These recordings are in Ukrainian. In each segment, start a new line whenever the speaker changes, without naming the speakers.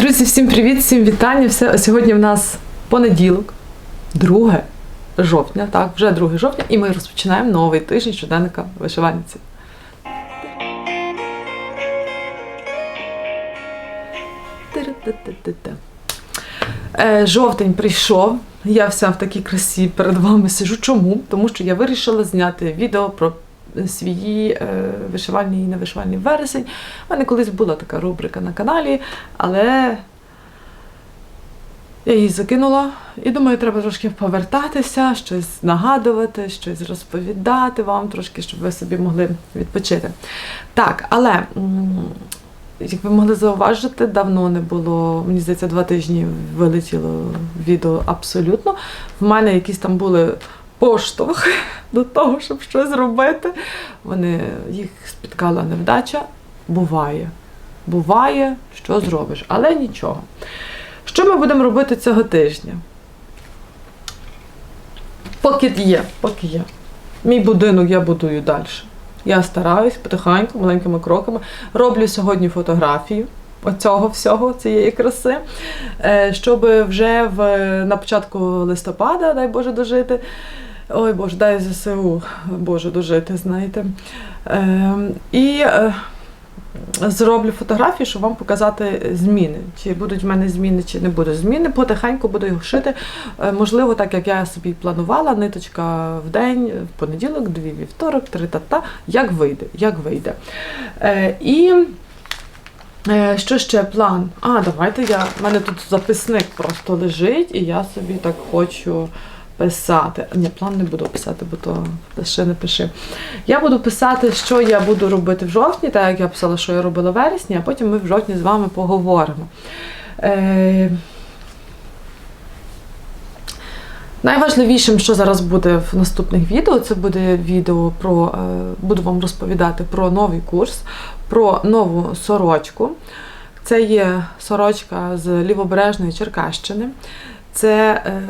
Друзі, всім привіт, всім вітання. Все, сьогодні в нас понеділок, 2 жовтня, так, вже 2 жовтня, і ми розпочинаємо новий тиждень щоденника вишивальниці. Е, Жовтень прийшов. Я вся в такій красі перед вами сижу. Чому? Тому що я вирішила зняти відео про свої е, вишивальні і невишивальний вересень. У мене колись була така рубрика на каналі, але я її закинула і думаю, треба трошки повертатися, щось нагадувати, щось розповідати вам трошки, щоб ви собі могли відпочити. Так, але. Як ви могли зауважити, давно не було, мені здається, два тижні вилетіло відео абсолютно. В мене якісь там були поштовхи до того, щоб щось робити. Вони їх спіткала невдача. Буває. Буває, що зробиш, але нічого. Що ми будемо робити цього тижня? Поки є, поки є. Мій будинок я будую далі. Я стараюсь потихеньку, маленькими кроками. Роблю сьогодні фотографію оцього всього, цієї краси, е, щоб вже в, на початку листопада, дай Боже, дожити. Ой Боже, дай ЗСУ, Боже, дожити, знаєте. Е, і зроблю фотографію, щоб вам показати зміни. Чи будуть в мене зміни, чи не будуть зміни. Потихеньку буду їх шити. Е, Можливо, так як я собі планувала, ниточка в день, в понеділок, дві вівторок, три та-та, як вийде, як вийде. Е, і е, що ще план? А, давайте я. У мене тут записник просто лежить, і я собі так хочу писати. Ні, план не буду писати, бо то ще не пиши. Я буду писати, що я буду робити в жовтні, так як я писала, що я робила в вересні, а потім ми в жовтні з вами поговоримо. Е... Найважливішим, що зараз буде в наступних відео, це буде відео про е, буду вам розповідати про новий курс, про нову сорочку. Це є сорочка з лівобережної Черкащини. Це е,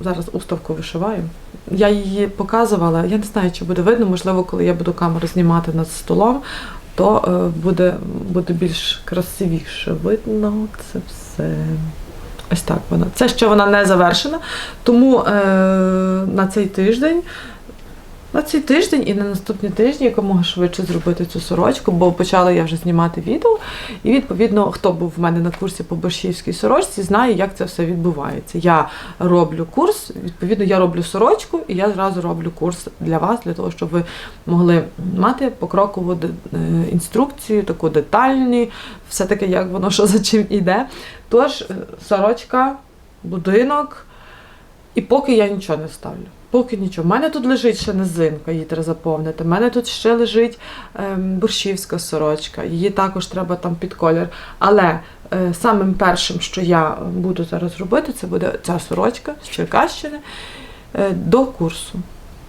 зараз уставку вишиваю. Я її показувала. Я не знаю, чи буде видно, можливо, коли я буду камеру знімати над столом, то е, буде, буде більш красивіше видно це все. Ось так вона. Це ще вона не завершена. Тому е, на цей тиждень. На цей тиждень і на наступні тижні якомога швидше зробити цю сорочку, бо почала я вже знімати відео. І відповідно, хто був в мене на курсі по борщівській сорочці, знає, як це все відбувається. Я роблю курс, відповідно, я роблю сорочку, і я зразу роблю курс для вас, для того, щоб ви могли мати покрокову е, інструкцію, таку детальні, все таке, як воно що за чим іде. Тож, е, сорочка, будинок, і поки я нічого не ставлю. Поки нічого. У мене тут лежить ще низинка, її треба заповнити. У мене тут ще лежить ем, борщівська сорочка, її також треба там під колір. Але е, самим першим, що я буду зараз робити, це буде ця сорочка з Черкащини е, до курсу.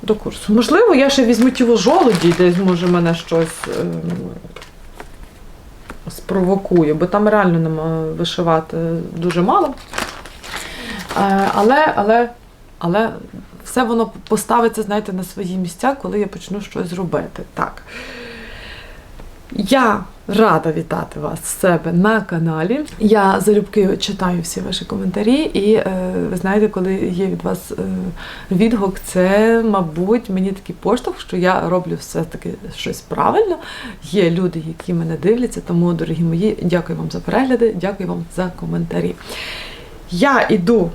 До курсу. Можливо, я ще візьму ті жолуді, десь може мене щось ем, спровокує, бо там реально нема вишивати дуже мало. Е, Але, але, але все воно поставиться, знаєте, на свої місця, коли я почну щось робити. Так. Я рада вітати вас з себе на каналі. Я залюбки читаю всі ваші коментарі, і е, ви знаєте, коли є від вас е, відгук, це, мабуть, мені такий поштовх, що я роблю все-таки щось правильно. Є люди, які мене дивляться, тому, дорогі мої, дякую вам за перегляди, дякую вам за коментарі. Я іду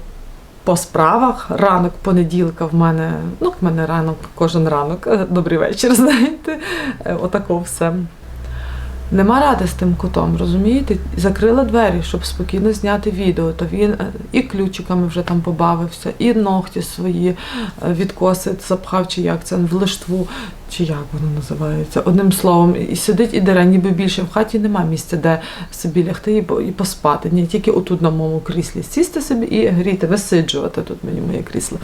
по справах. Ранок понеділка в мене, ну, в мене ранок, кожен ранок. е, Добрий вечір, знаєте. Е, Отако все. Нема ради з тим котом, розумієте? Закрила двері, щоб спокійно зняти відео. То він е, і ключиками вже там побавився, і ногті свої е, відкоси запхав, чи як це в лиштву, чи як воно називається. Одним словом, і сидить і дере, ніби більше в хаті нема місця, де собі лягти і, поспати. Ні, тільки отут на моєму кріслі сісти собі і гріти, висиджувати тут мені моє крісло.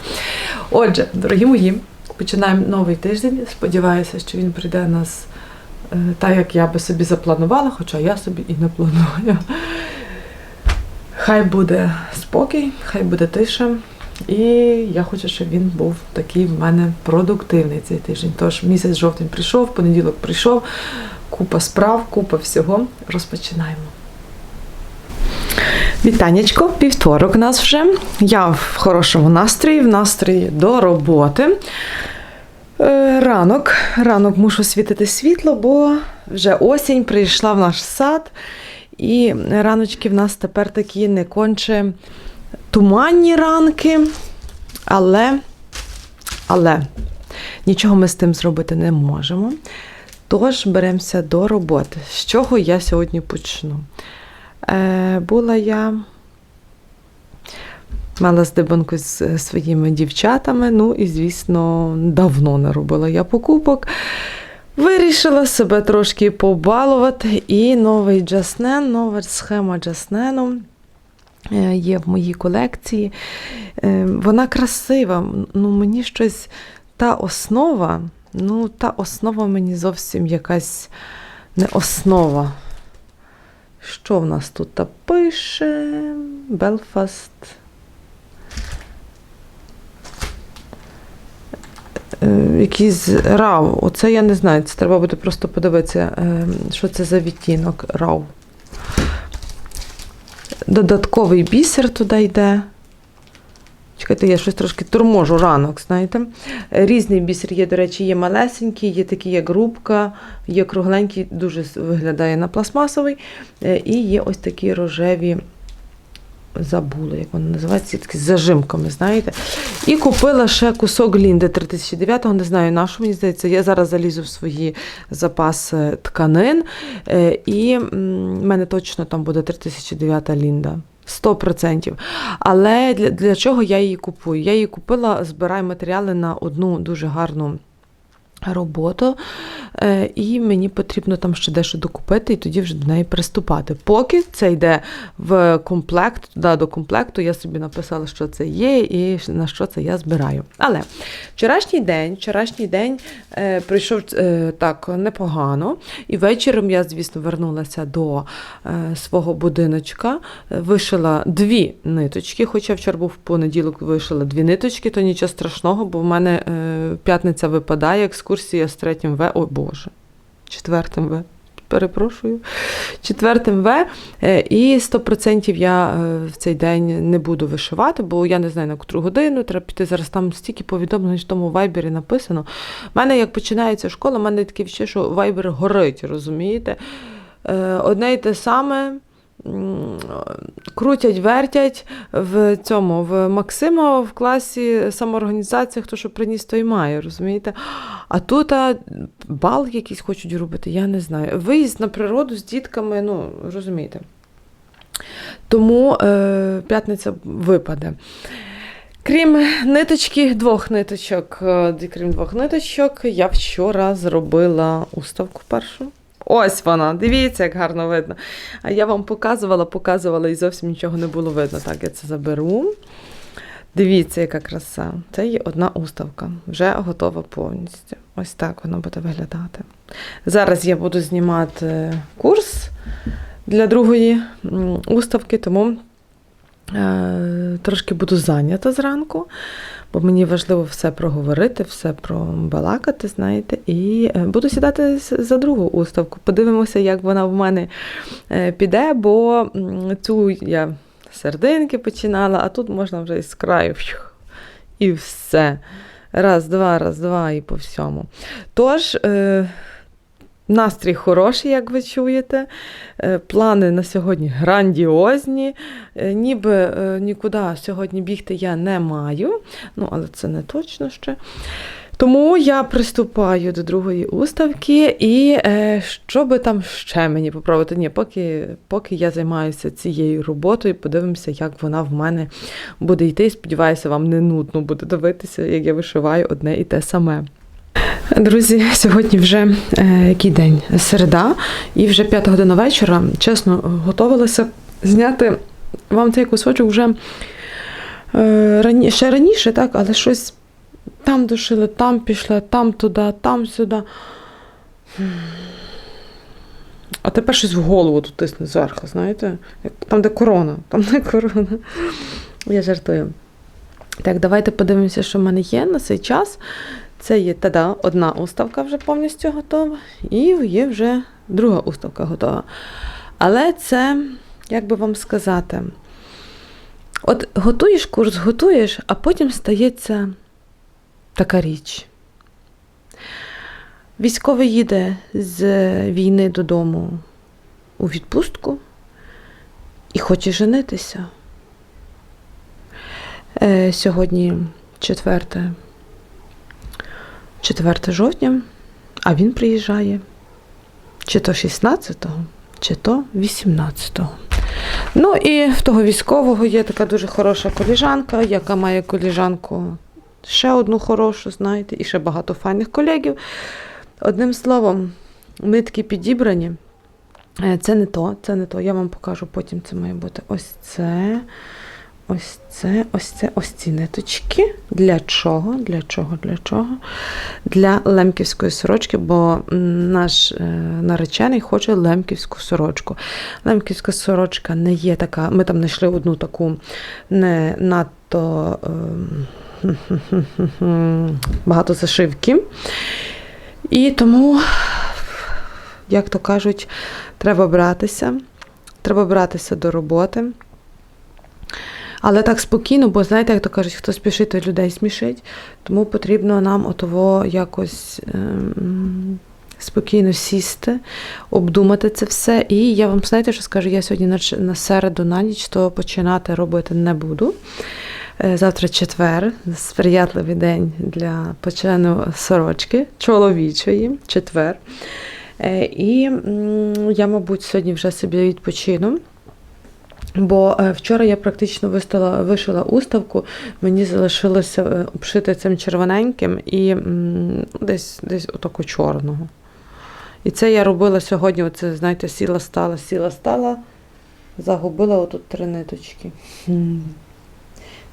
Отже, дорогі мої, починаємо новий тиждень. Сподіваюся, що він прийде нас так, як я би собі запланувала, хоча я собі і не планую. Хай буде спокій, хай буде тиша. І я хочу, щоб він був такий в мене продуктивний цей тиждень. Тож місяць жовтень прийшов, понеділок прийшов, купа справ, купа всього. Розпочинаємо. Вітанечко, вівторок у нас вже. Я в хорошому настрої, в настрої до роботи. Е, Ранок, ранок мушу світити світло, бо вже осінь прийшла в наш сад. І раночки в нас тепер такі не конче туманні ранки. Але, але нічого ми з тим зробити не можемо. Тож беремося до роботи. З чого я сьогодні почну? Е, була я. Мала здибанку з е, своїми дівчатами, ну і, звісно, давно не робила я покупок. Вирішила себе трошки побалувати. І новий джаснен, нова схема джаснену є в моїй колекції. Е, Вона красива. Ну, мені щось та основа, ну, та основа мені зовсім якась не основа. Що в нас тут пише? Белфаст. Якийсь рав. Оце я не знаю. Це треба буде просто подивитися, е, що це за відтінок рав. Додатковий бісер туди йде. Чекайте, я щось трошки торможу ранок, знаєте. Е, Різний бісер є, до речі, є малесенький, є такий, як грубка, є кругленький, дуже виглядає на пластмасовий. Е, І є ось такі рожеві, забула, як вони називаються, такі з зажимками, знаєте. І купила ще кусок Лінди 3009-го, не знаю на що, мені здається. Я зараз залізу в свої запаси тканин. Е, І в мене точно там буде 3009 Лінда. 100%. Але для, для чого я її купую? Я її купила, збираю матеріали на одну дуже гарну роботу, е, і мені потрібно там ще дещо докупити, і тоді вже до неї приступати. Поки це йде в комплект, туди до комплекту, я собі написала, що це є, і на що це я збираю. Але вчорашній день, вчорашній день е, прийшов е, так непогано, і вечором я, звісно, вернулася до е, свого будиночка, вишила дві ниточки, хоча вчора був понеділок, вишила дві ниточки, то нічого страшного, бо в мене е, п'ятниця випадає, екскурсія з третім В. О Боже, четвертим В. Перепрошую, четвертим В. Е, І 100% я е, в цей день не буду вишивати, бо я не знаю на котру годину. Треба піти зараз. Там стільки повідомлень в тому вайбері написано. У мене як починається школа, у мене таке відчуття, що вайбер горить, розумієте? Е, Одне й те саме. Крутять, вертять в цьому в Максима в класі самоорганізація, хто що приніс, той має, розумієте? А тут а, бал якийсь хочуть робити, я не знаю. Виїзд на природу з дітками, ну розумієте. Тому е, п'ятниця випаде. Крім ниточки, двох ниточок, е, крім двох ниточок, я вчора зробила уставку першу. Ось вона, дивіться, як гарно видно. А я вам показувала, показувала і зовсім нічого не було видно. Так, я це заберу. Дивіться, яка краса. Це є одна уставка, вже готова повністю. Ось так вона буде виглядати. Зараз я буду знімати курс для другої уставки, тому трошки буду зайнята зранку, бо мені важливо все проговорити, все пробалакати, знаєте, і е, буду сідати за другу уставку. Подивимося, як вона в мене е, піде, бо цю я сердинки починала, а тут можна вже із краю і все. Раз, два, раз, два, і по всьому. Тож, е, настрій хороший, як ви чуєте. Е, Плани на сьогодні грандіозні. Е, Ніби е, нікуди сьогодні бігти я не маю, ну, але це не точно ще. Тому я приступаю до другої уставки, і е, що би там ще мені попробувати? Ні, поки, поки я займаюся цією роботою, подивимося, як вона в мене буде йти. Сподіваюся, вам не нудно буде дивитися, як я вишиваю одне і те саме. Друзі, сьогодні вже е, який день? Середа, і вже п'ята година вечора. Чесно, готувалася зняти вам цей кусочок вже е, рані, ще раніше, так, але щось там душили, там пішли, там туди, там сюди. А тепер щось в голову тут тисне зверху, знаєте? Там, де корона, там де корона. Я жартую. Так, давайте подивимося, що в мене є на цей час. Це є тада, одна уставка вже повністю готова, і є вже друга уставка готова. Але це як би вам сказати, от готуєш курс, готуєш, а потім стається така річ. Військовий їде з війни додому у відпустку і хоче женитися. Е, сьогодні 4, 4 жовтня, а він приїжджає чи то 16-го, чи то 18-го. Ну і в того військового є така дуже хороша коліжанка, яка має коліжанку ще одну хорошу, знаєте, і ще багато файних колегів. Одним словом, ми підібрані. Е, Це не то, це не то. Я вам покажу потім. Це має бути ось це, ось це, ось це, ось ці ниточки. Для чого? Для чого? Для чого? Для лемківської сорочки, бо наш е, наречений хоче лемківську сорочку. Лемківська сорочка не є така. Ми там знайшли одну таку не надто ем, багато зашивки. І тому, як то кажуть, треба братися. Треба братися до роботи. Але так спокійно, бо знаєте, як то кажуть, хто спішить, той людей смішить. Тому потрібно нам отово якось ем, спокійно сісти, обдумати це все. І я вам знаєте, що скажу, я сьогодні на, на середу на ніч то починати робити не буду. Е, Завтра четвер, сприятливий день для почину сорочки чоловічої, четвер. Е, І я, мабуть, сьогодні вже собі відпочину. Бо е, вчора я практично вистала, вишила уставку, мені залишилося е, обшити цим червоненьким і десь, десь отаку чорного. І це я робила сьогодні, оце, знаєте, сіла стала, сіла стала, загубила отут три ниточки.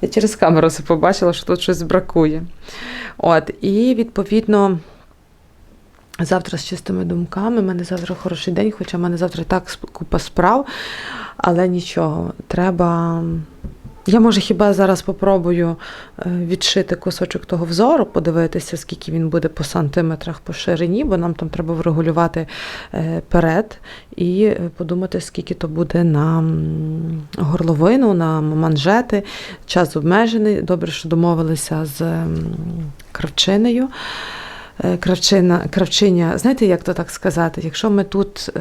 Я через камеру це побачила, що тут щось бракує. От, і відповідно. Завтра з чистими думками. У мене завтра хороший день, хоча в мене завтра так купа справ, але нічого. Треба. Я може хіба зараз попробую е, відшити кусочок того взору, подивитися, скільки він буде по сантиметрах по ширині, бо нам там треба врегулювати е, перед і е, подумати, скільки то буде на горловину, на манжети. Час обмежений. Добре, що домовилися з. Е, Кравчина, кравчиня, знаєте, як то так сказати? Якщо ми тут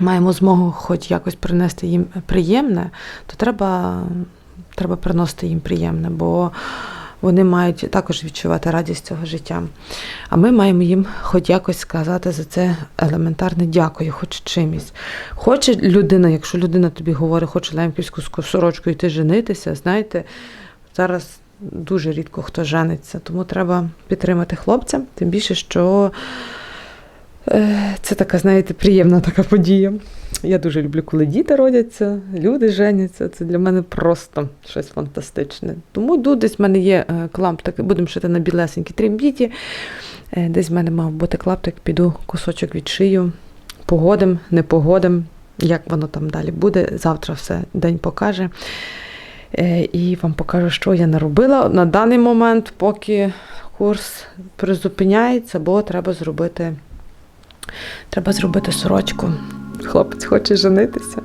маємо змогу хоч якось принести їм приємне, то треба, треба приносити їм приємне, бо вони мають також відчувати радість цього життя. А ми маємо їм хоч якось сказати за це елементарне дякую, хоч чимось. Хоче людина, якщо людина тобі говорить, хоче лемківську сорочку йти женитися, знаєте, зараз дуже рідко хто жениться, тому треба підтримати хлопця, тим більше, що це така, знаєте, приємна така подія. Я дуже люблю, коли діти родяться, люди женяться. Це для мене просто щось фантастичне. Тому йду, десь в мене є е, клаптик, будемо шити на білесенькій трембіті. Е, Десь в мене мав бути клаптик, піду кусочок відшию, погодим, не погодим, як воно там далі буде. Завтра все день покаже. Е, І вам покажу, що я наробила на даний момент, поки курс призупиняється, бо треба зробити, треба зробити сорочку. Хлопець хоче женитися.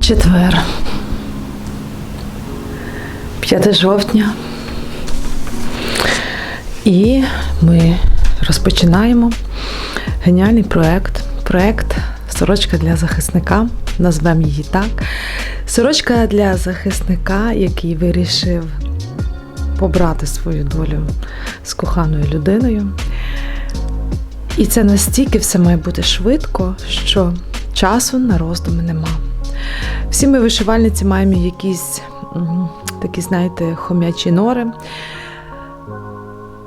Четвер. 5 жовтня. І ми розпочинаємо геніальний проект. Проект Сорочка для захисника. Назвемо її так. Сорочка для захисника, який вирішив побрати свою долю з коханою людиною. І це настільки все має бути швидко, що часу на роздуми нема. Всі ми вишивальниці маємо якісь такі, знаєте, хом'ячі нори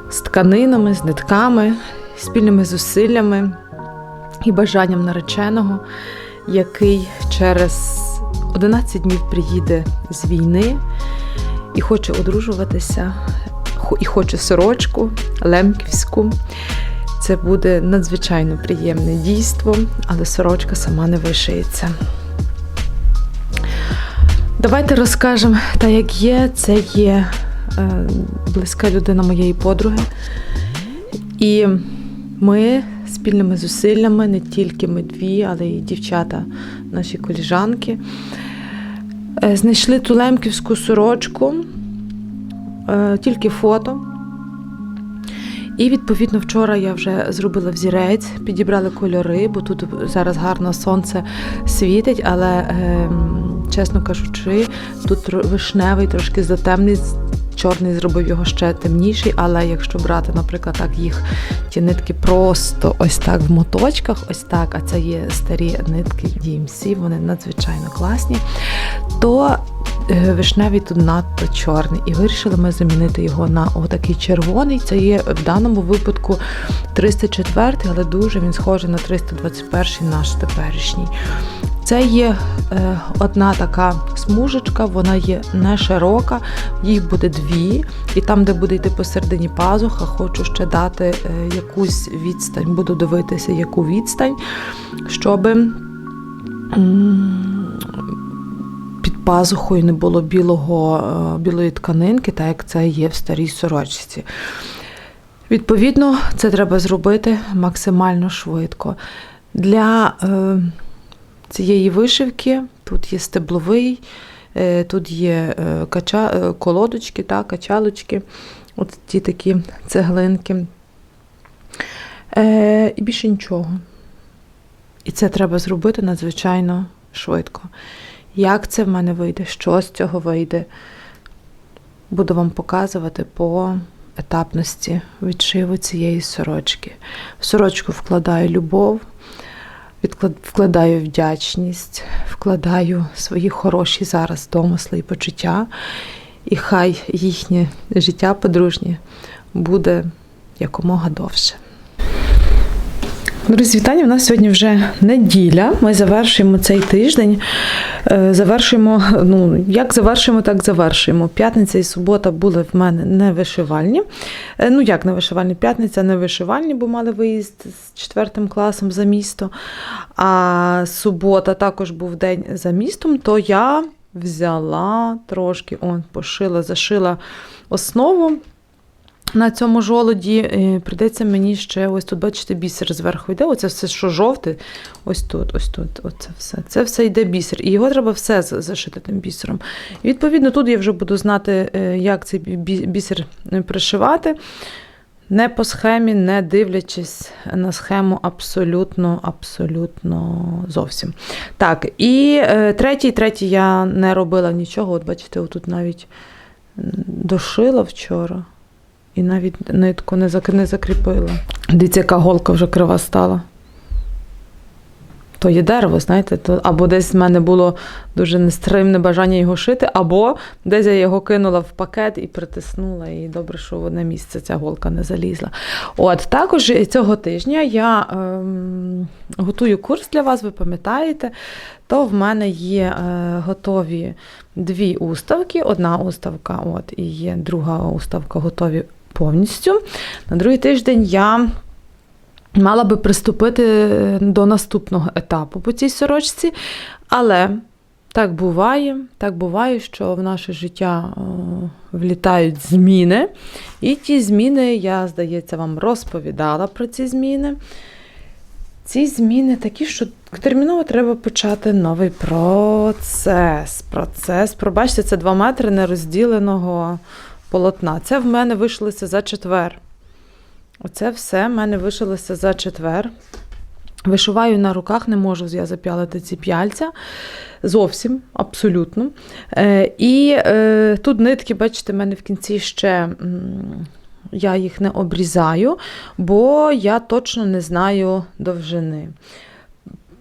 з тканинами, з нитками, спільними зусиллями і бажанням нареченого, який через 11 днів приїде з війни і хоче одружуватися, і хоче сорочку лемківську. Це буде надзвичайно приємне дійство, але сорочка сама не вишиється. Давайте розкажемо, та як є, це є е, близька людина моєї подруги. І ми спільними зусиллями, не тільки ми дві, але й дівчата, наші коліжанки, е, знайшли ту лемківську сорочку, е, тільки фото. І відповідно вчора я вже зробила взірець, підібрали кольори, бо тут зараз гарно сонце світить, але ем, чесно кажучи, тут вишневий, трошки затемний, чорний зробив його ще темніший. Але якщо брати, наприклад, так їх ті нитки просто ось так в моточках, ось так, а це є старі нитки DMC, вони надзвичайно класні, то е, вишневий тут надто чорний. І вирішили ми замінити його на отакий червоний. Це є в даному випадку 304, але дуже він схожий на 321 наш теперішній. Це є е, одна така смужечка, вона є не широка, їх буде дві, і там, де буде йти посередині пазуха, хочу ще дати е, якусь відстань, буду дивитися, яку відстань, щоб під пазухою не було білого, е, білої тканинки, так як це є в старій сорочці. Відповідно, це треба зробити максимально швидко. Для цієї вишивки тут є стебловий, е, тут є е, кача, е, колодочки, та, качалочки, от ті такі цеглинки. Е, і більше нічого. І це треба зробити надзвичайно швидко. Як це в мене вийде, що з цього вийде, буду вам показувати по етапності відшиву цієї сорочки. В сорочку вкладаю любов, вкладаю вдячність, вкладаю свої хороші зараз домисли і почуття. І хай їхнє життя подружнє буде якомога довше. Друзі, вітання. У нас сьогодні вже неділя. Ми завершуємо цей тиждень. Е, Завершуємо, ну як завершуємо, так завершуємо. П'ятниця і субота були в мене не вишивальні. Е, Ну як не вишивальні? П'ятниця не вишивальні, бо мали виїзд з четвертим класом за місто. А субота також був день за містом, то я взяла трошки, он, пошила, зашила основу. На цьому жолоді е, прийдеться мені ще ось тут, бачите, бісер зверху йде. Оце все, що жовте, ось тут, ось тут. Оце все. Це все йде бісер. І його треба все зашити тим бісером. І відповідно, тут я вже буду знати, е, як цей бісер е, пришивати. Не по схемі, не дивлячись на схему абсолютно, абсолютно зовсім. Так, і третій, третій я не робила нічого. От бачите, отут навіть дошила вчора. І навіть нитку не, не закріпила. Дивіться, яка голка вже крива стала. То є дерево, знаєте, то або десь в мене було дуже нестримне бажання його шити, або десь я його кинула в пакет і притиснула, і добре, що в одне місце ця голка не залізла. От також цього тижня я ем, готую курс для вас, ви пам'ятаєте, то в мене є е, готові дві уставки. Одна уставка, от, і є друга уставка готові повністю. На другий тиждень я мала би приступити до наступного етапу по цій сорочці, але так буває, так буває, що в наше життя влітають зміни. І ті зміни, я, здається, вам розповідала про ці зміни. Ці зміни такі, що терміново треба почати новий процес. Процес. Пробачте, це 2 метри нерозділеного полотна. Це в мене вийшлося за четвер. Оце все в мене вишилося за четвер. Вишиваю на руках, не можу я зап'ялити ці п'яльця. Зовсім, абсолютно. Е, і е, тут нитки, бачите, в мене в кінці ще я їх не обрізаю, бо я точно не знаю довжини.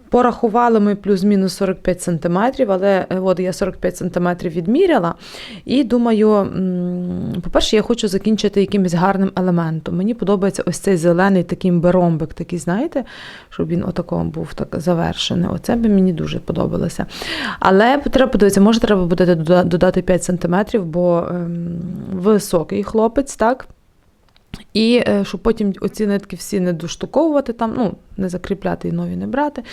Порахували ми плюс-мінус 45 см, але е, от я 45 см відміряла. І думаю, по-перше, я хочу закінчити якимось гарним елементом. Мені подобається ось цей зелений такий беромбик, такий, знаєте, щоб він отаком був так завершений. Оце би мені дуже подобалося. Але треба подивитися, може, треба буде додати 5 см, бо ем, високий хлопець, так? І е, щоб потім оці нитки всі не доштуковувати там, ну, не закріпляти і нові не брати,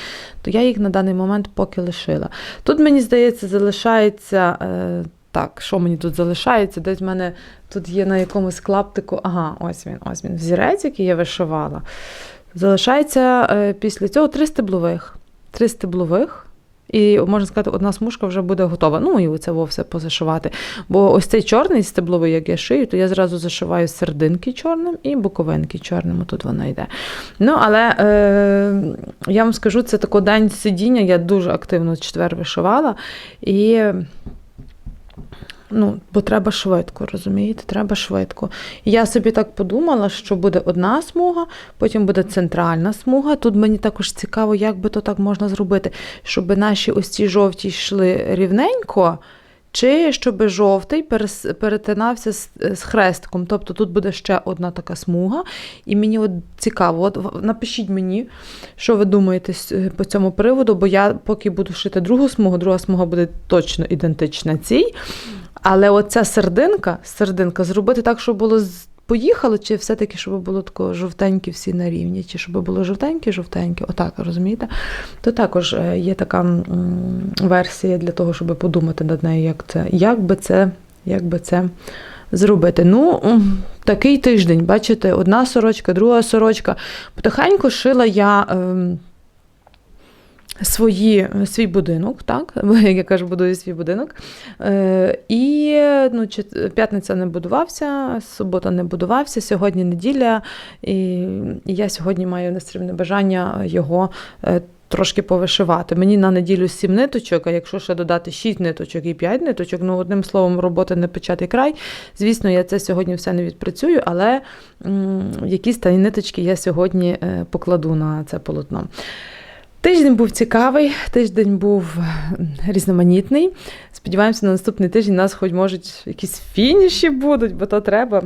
то я їх на даний момент поки лишила. Тут, мені здається, залишається. Е, так, що мені тут залишається? Десь в мене тут є на якомусь клаптику. Ага, ось він, ось він. Взірець, який я вишивала. Залишається е, після цього три стеблових. Три стеблових. І можна сказати, одна смужка вже буде готова. Ну і оце все позашивати. Бо ось цей чорний стебловий, як я шию, то я зразу зашиваю сердинки чорним і боковинки чорним. Тут вона йде. Ну, але е, я вам скажу, це такий день сидіння. Я дуже активно четвер вишивала. І Ну, бо треба швидко, розумієте? Треба швидко. Я собі так подумала, що буде одна смуга, потім буде центральна смуга. Тут мені також цікаво, як би то так можна зробити, щоб наші ось ці жовті йшли рівненько, чи щоб жовтий перетинався з, хрестком? Тобто тут буде ще одна така смуга. І мені от цікаво, от напишіть мені, що ви думаєте е, по цьому приводу, бо я поки буду шити другу смугу, друга смуга буде точно ідентична цій. Але оця сердинка, сердинка, зробити так, щоб було поїхало, чи все-таки, щоб було тако жовтенькі всі на рівні, чи щоб було жовтенькі, жовтенькі, отак, розумієте? То також е, є така версія для того, щоб подумати над нею, як це, як би це, як би це зробити. Ну, такий тиждень, бачите, одна сорочка, друга сорочка. Потихеньку шила я. Свої, свій будинок, так, я кажу, будую свій будинок. Е, і ну, п'ятниця не будувався, субота не будувався, сьогодні неділя, і, я сьогодні маю нестримне бажання його е, трошки повишивати. Мені на неділю сім ниточок, а якщо ще додати шість ниточок і п'ять ниточок, ну одним словом, роботи не початий край. Звісно, я це сьогодні все не відпрацюю, але м, якісь та ниточки я сьогодні е, покладу на це полотно. Тиждень був цікавий, тиждень був різноманітний. Сподіваємося, на наступний тиждень у нас хоч можуть якісь фініші будуть, бо то треба.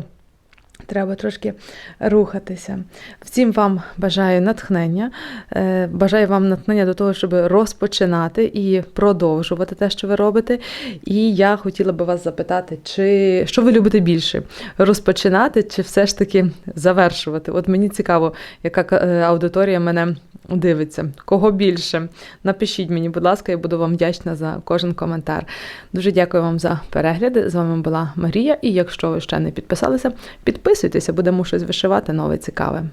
Треба трошки рухатися. Всім вам бажаю натхнення. е, Бажаю вам натхнення до того, щоб розпочинати і продовжувати те, що ви робите. І я хотіла би вас запитати, чи що ви любите більше? Розпочинати чи все ж таки завершувати? От мені цікаво, яка е, аудиторія мене дивиться. Кого більше? Напишіть мені, будь ласка, я буду вам вдячна за кожен коментар. Дуже дякую вам за перегляди. З вами була Марія. І якщо ви ще не підписалися, підписуйтеся, будемо щось вишивати нове цікаве.